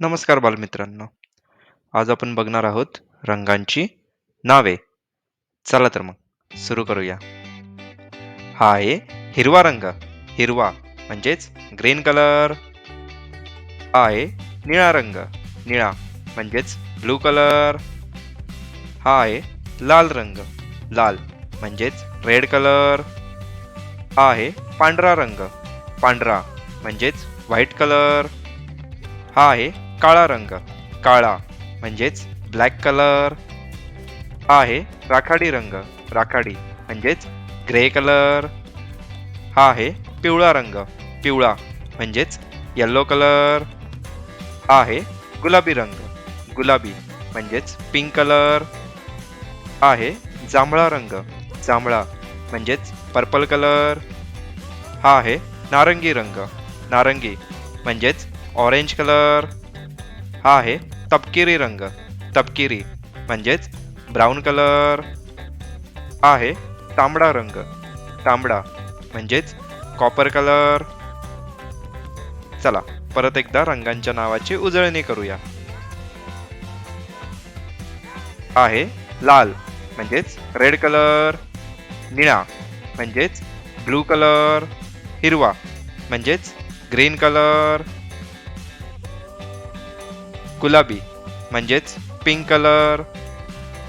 नमस्कार बालमित्रांनो. आज आपण बघणार आहोत रंगांची नावे. चला तर मग सुरू करूया. हा आहे हिरवा रंग. हिरवा म्हणजेच ग्रीन कलर. हा आहे निळा रंग. निळा म्हणजेच ब्लू कलर. हा आहे लाल रंग. लाल म्हणजेच रेड कलर. हा आहे पांढरा रंग. पांढरा म्हणजेच व्हाईट कलर. हा आहे काळा रंग. काळा म्हणजेच ब्लॅक कलर हा आहे राखाडी रंग. राखाडी म्हणजेच ग्रे कलर हा आहे पिवळा रंग. पिवळा म्हणजेच येल्लो कलर हा आहे गुलाबी रंग. गुलाबी म्हणजेच पिंक कलर हा आहे जांभळा रंग. जांभळा म्हणजेच पर्पल कलर हा आहे नारंगी रंग. नारंगी म्हणजेच ऑरेंज कलर हा आहे तपकिरी रंग. तपकिरी म्हणजेच ब्राऊन कलर हा आहे तांबडा रंग. तांबडा म्हणजेच कॉपर कलर चला परत एकदा रंगांच्या नावाची उजळणी करूया. आहे लाल म्हणजेच रेड कलर निळा म्हणजेच ब्लू कलर हिरवा म्हणजेच ग्रीन कलर गुलाबी म्हणजेच पिंक कलर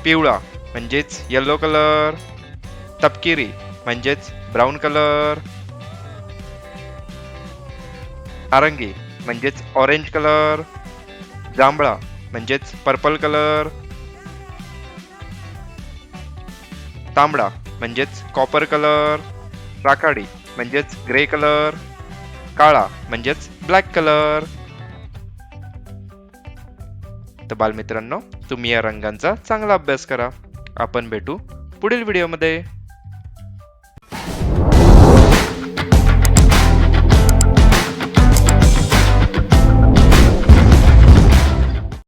पिवळा म्हणजेच येलो कलर तपकिरी म्हणजेच ब्राऊन कलर नारंगी म्हणजेच ऑरेंज कलर जांभळा म्हणजेच पर्पल कलर तांबडा म्हणजेच कॉपर कलर राखाडी म्हणजेच ग्रे कलर काळा म्हणजेच ब्लॅक कलर तर बालमित्रांनो तुम्ही या रंगांचा चांगला अभ्यास करा. आपण भेटू पुढील व्हिडिओमध्ये